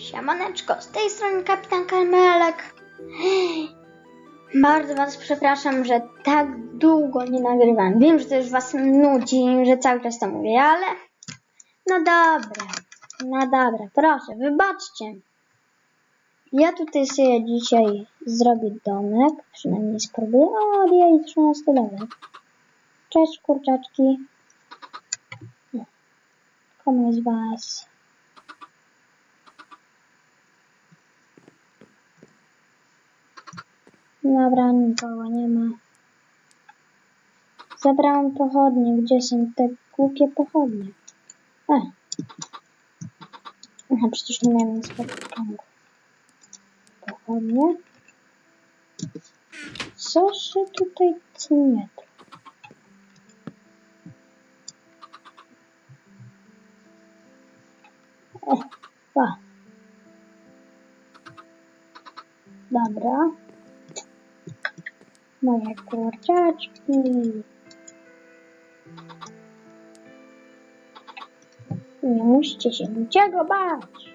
Siemaneczko, z tej strony kapitan Karmelek. Bardzo was przepraszam, że tak długo nie nagrywam. Wiem, że to już was nudzi, że cały czas to mówię, ale no dobra, no dobra, proszę, wybaczcie. Ja tutaj sobie dzisiaj zrobię domek, przynajmniej spróbuję. O, jej 13 level. Cześć kurczaczki. Komu z was Dobra, nikogo nie ma. Zabrałam pochodnie. Gdzie są te głupie pochodnie? A. Aha, przecież nie miałem nic. Pochodnie. Co się tutaj nie O, pa. Dobra. Moje kurczaczki. Nie musicie się niczego bać.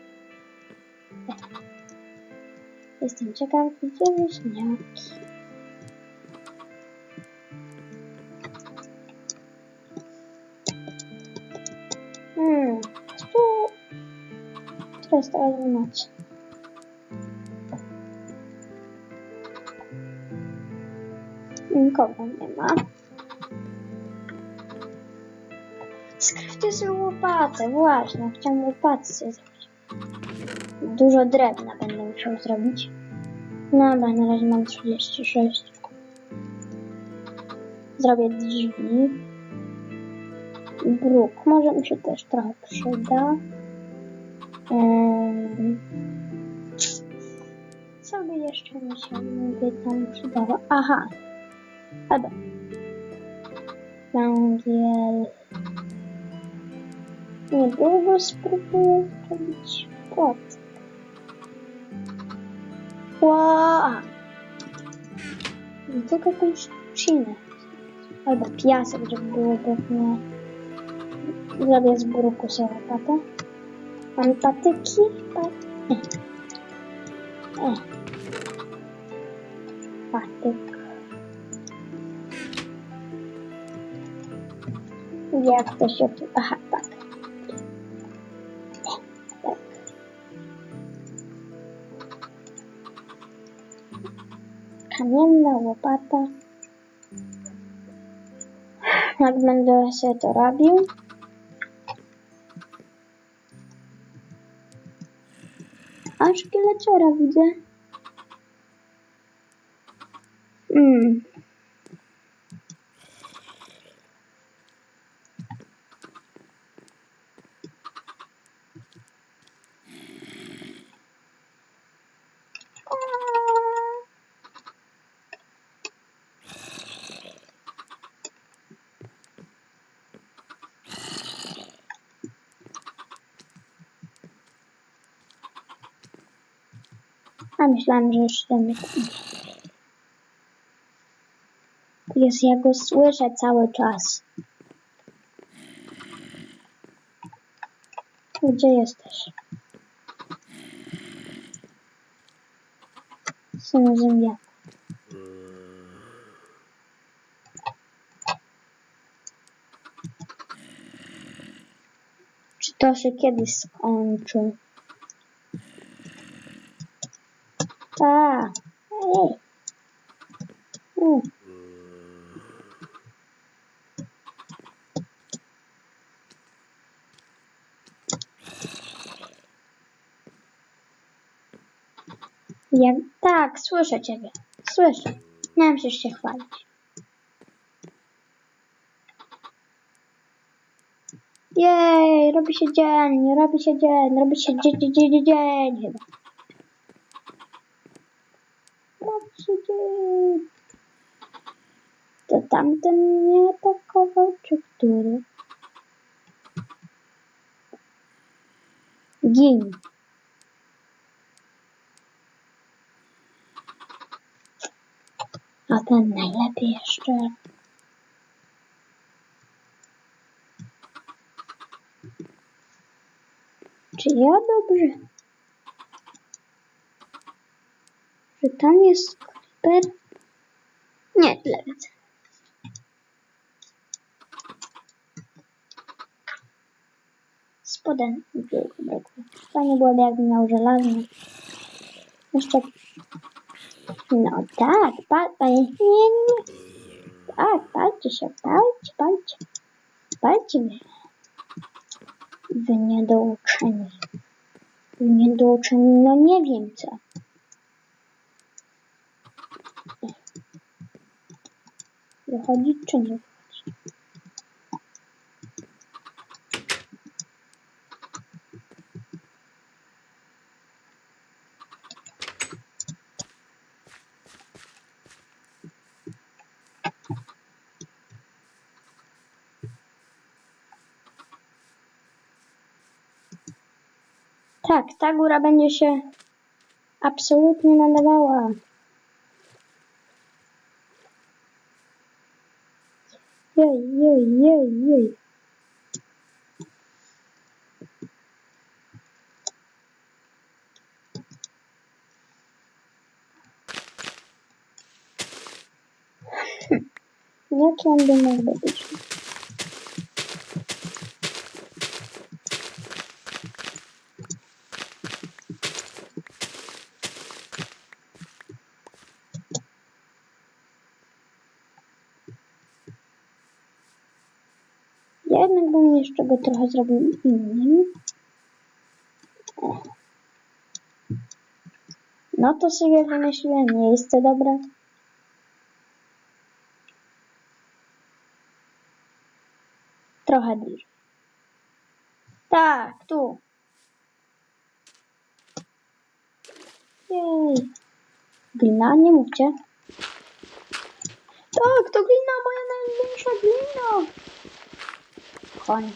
Jestem ciekaw, gdzie wieśniaki. Hmm, tu... To jest teraz Nikogo nie ma. Skrypty sobie łopatę, właśnie, chciałam łopatę sobie zrobić. Dużo drewna będę musiał zrobić. No dobra, na razie mam 36. Zrobię drzwi. Bruk, może mi się też trochę przyda. Ym, co by jeszcze mi się tam przydało? Aha, Dobra. Węgiel. Niedługo spróbuję zrobić płot. Wow! Tylko jakąś trzcinę. Albo piasek, żeby było pewnie. Zrobię z bruku sobie łopatę. Mam patyki? Pa... E. E. Patyk. Jak to się tu... Aha, tak. Kamienna łopata. Jak będę sobie to robił. A szkieleciora widzę. Mm. A myślałam, że już ten jest, ja go słyszę cały czas. Gdzie jesteś? Synu ziemniaka. Czy to się kiedyś skończy? A, Jak, tak, słyszę ciebie. Słyszę. Musisz się chwalić. Jej, robi się dzień, robi się dzień, robi się dzień, dzień, dzień, dzień chyba. Dzień. To tamten mnie atakował, czy który? Gin. A ten najlepiej jeszcze. Czy ja dobrze Czy tam jest creeper? Nie, tyle widzę. Spodem. Fajnie byłoby, jakby miał żelazny. Jeszcze... No tak, pal, pal, nie, nie, nie. Tak, palcie się, palcie, palcie. Palcie wy. Wy niedouczeni. Wy niedouczeni, no nie wiem co. Wychodzić czy nie wychodzić? Tak, ta góra będzie się absolutnie nadawała. Jej, jej, jej, jej. Jaki bym jeszcze go trochę zrobił innym. No to sobie wymyśliłem miejsce dobre. Trochę bliżej. Tak, tu. Jej. Glina, nie mówcie. Tak, to glina, moja największa glina. Koniec.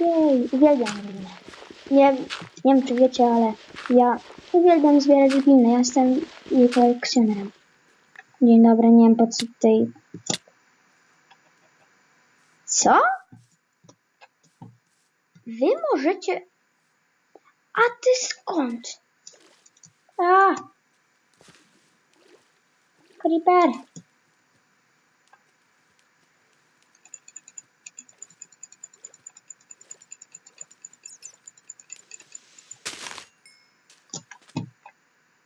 Jej, uwielbiam. Nie, nie wiem, czy wiecie, ale ja uwielbiam zbierać glinę. Ja jestem jej kolekcjonerem. Dzień dobry, nie wiem po co tutaj... Co? Wy możecie... A ty skąd? A! Creeper!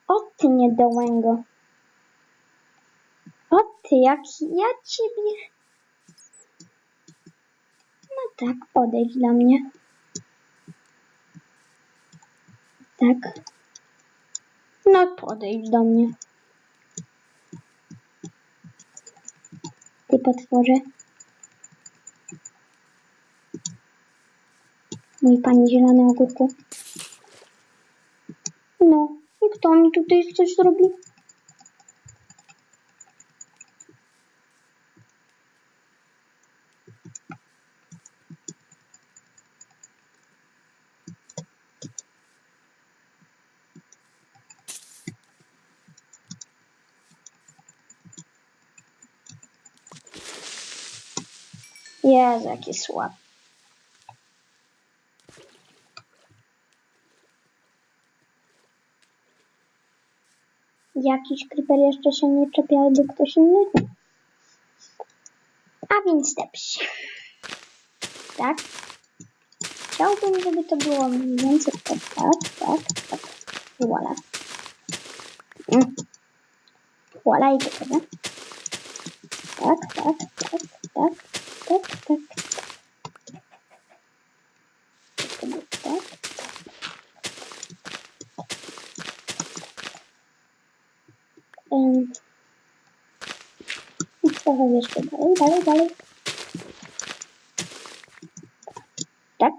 O ty niedołęgo. O ty, jak ja ciebie... No tak, podejdź do mnie. Tak. No podejdź do mnie. Ty potworze. Mój panie zielony ogórku. No, kto mi tutaj coś zrobi? Jezu, jaki słab. Jakiś creeper jeszcze się nie czepia, albo ktoś inny? A więc tepś. Tak? Chciałbym, żeby to było mniej więcej tak, tak, tak, tak. Voila. Mm. Voila i gotowe. Tak, tak, tak, tak, tak, tak. To było tak. Ym. Trochę jeszcze dalej, dalej, dalej. Tak.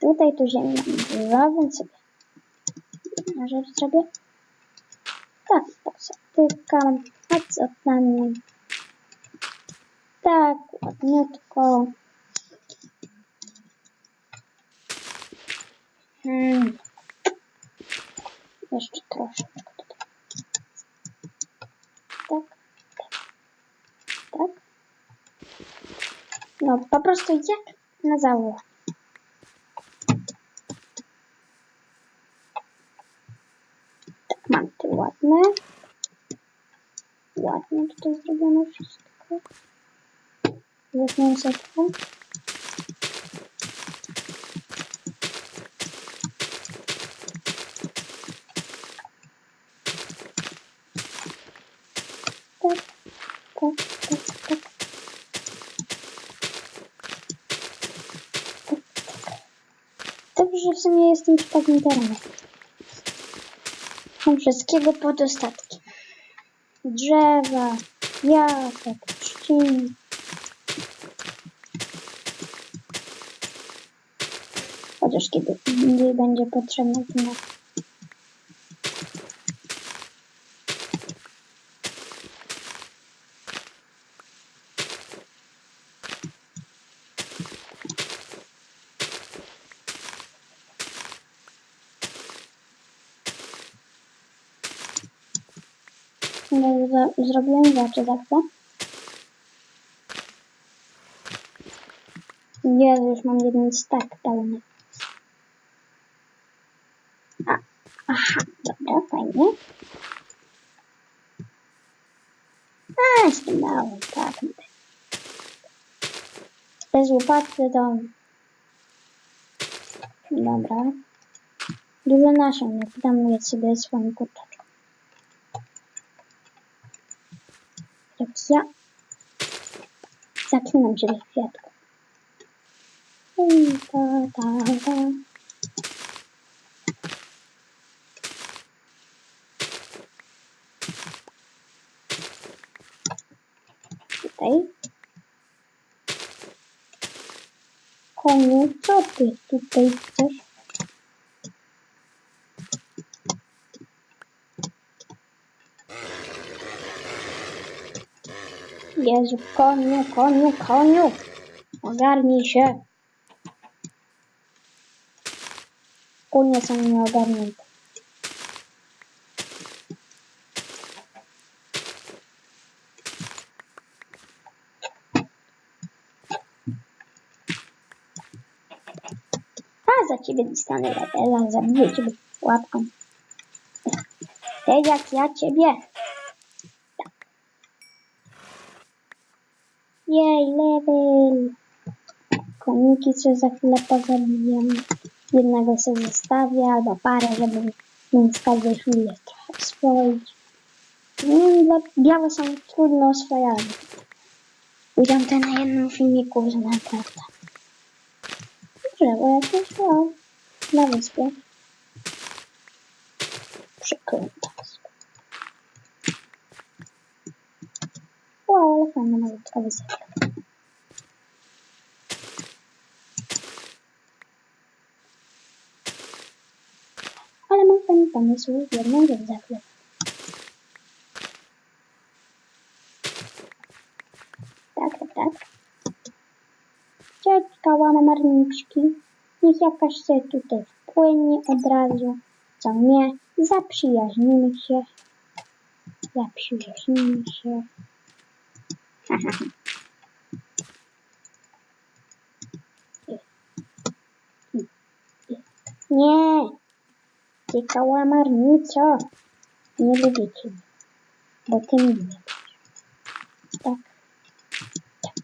Tutaj tu ziemi mam dużo, więc sobie jedna rzecz zrobię. Tak, posatykam, a co tam tak, ładniutko. Подожди, трошечку. Так. Так. No, po prostu jak na załóg. Tak, mam te ładne. Ładnie tutaj zrobione wszystko. Zapięcie tu. Dobrze, że w sumie jestem przy takim terenie. Mam wszystkiego podostatki. Drzewa, jabłek, trzcin. Chociaż kiedy będzie potrzebne, to na Nie, za- Zrobiłem rzeczy za chwilę. Jezu, już mam jeden stack pełny. A, aha, dobra, fajnie. A, mały, tak. Bez łopaty to... Dobra. Dużo nasion, jak je sobie swoim kurczaczkom. Jak ja zaklinam się do ta, ta. Tutaj. Koniu, co ty tutaj chcesz? Jezu, koniu, koniu, koniu! Ogarnij się! Konie są nieogarnięte. A za ciebie dostanę levela, zabiję ciebie łapką. Tak jak ja ciebie. Jej, level! Koniki co za chwilę pozabijam. Jednego sobie zostawię, albo parę, żeby mi z każdej chwili trochę oswoić. No, dla białe są trudno oswojone. Widziałam to na jednym filmiku z Minecrafta. Drzewo jakieś wow. Na wyspie. Przykręta wyspa. Wow, ale fajna malutka wysepka. Ale mam fajny pomysł, jedną rzecz za chwilę. Tak, tak, tak. Ciotka łama marniczki. Niech jakaś się tutaj wpłynie od razu. Co nie, zaprzyjaźnimy się. Zaprzyjaźnimy się. Nie! Ty kałamarnico! Nie lubię cię. Bo ty mnie lubisz. Tak. Tak.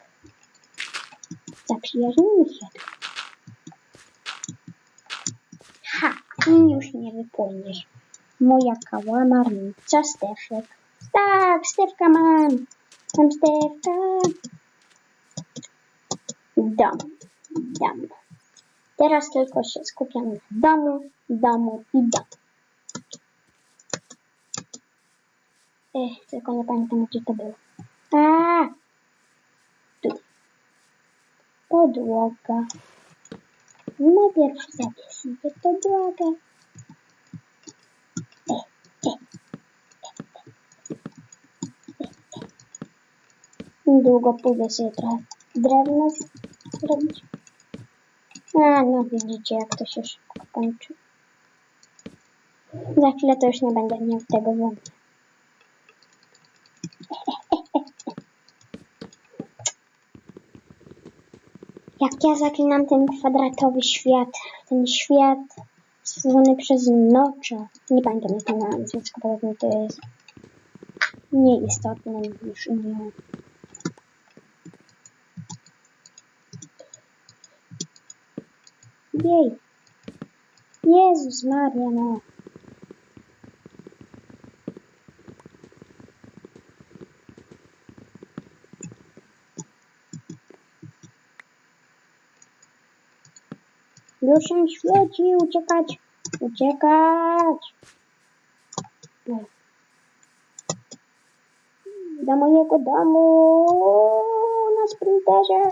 Zaprzyjaźnimy się. Ha! I już nie wypłyniesz. Moja kałamarnica Stefek. Tak, Stefka mam. Mam Stefka. Dom. Dom. Teraz tylko się skupiam na domu, domu i domu. Ech, tylko nie pamiętam gdzie to było. A, tu. Podłoga. Najpierw zawiesimy podłogę. E, e, e, e, e. Długo pójdę sobie trochę drewno zrobić. A, no widzicie, jak to się szybko kończy. Za chwilę to już nie będę miał tego wątku. Jak ja zaklinam ten kwadratowy świat, ten świat stworzony przez Nocza. Nie pamiętam jak to na nazwisko, podobnie to jest nieistotne już imię. Jej. Jezus Maria, no. Już się świeci, uciekać, uciekać. No. Do mojego domu na sprinterze.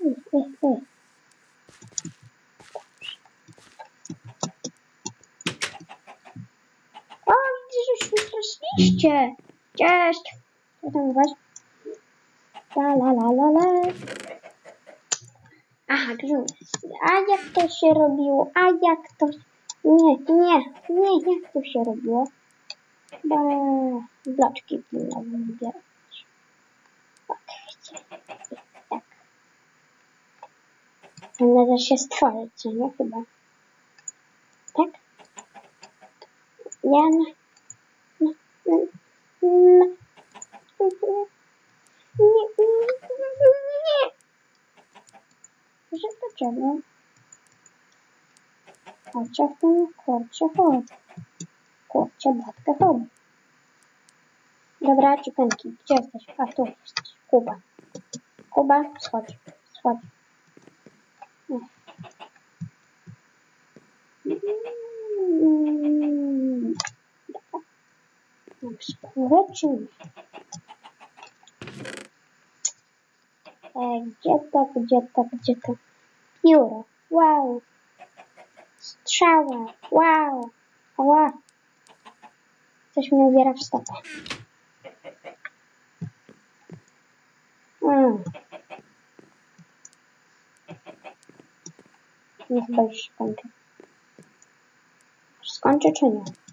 E, e, e. straszliście. Cześć. Co tam u was? La la la la la. Aha, grzyb. A jak to się robiło? A jak to... Nie, nie, nie, jak to się robiło? Bo bloczki powinno wybierać. Tak. Tak. Należy się stworzyć, co nie? Chyba. Tak? Ja na... na... na... na... Nie, nie, nie. Że dlaczego? Chodźcie w tym kurcie chodź. Kurcie, bratkę chodź. Dobra, ciupeńki, gdzie jesteś? A tu jesteś. Kuba. Kuba, schodź, schodź. Nie. Mm, Dobra. Mam skórę czy nie? E, gdzie to, gdzie to, gdzie to? Pióro. Wow. Strzała. Wow. Ała. Coś mnie ubiera w stopę. Mm. Nie chyba już skończę. Skończę czy nie?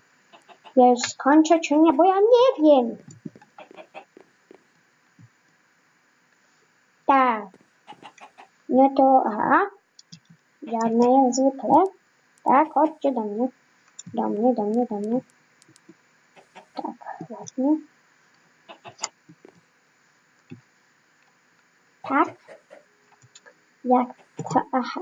Ja już skończę czy nie, bo ja nie wiem. Tak. No to aha. Żadne jak zwykle. Tak, chodźcie do mnie. Do mnie, do mnie, do mnie. Tak, ładnie. Tak. Jak to, aha.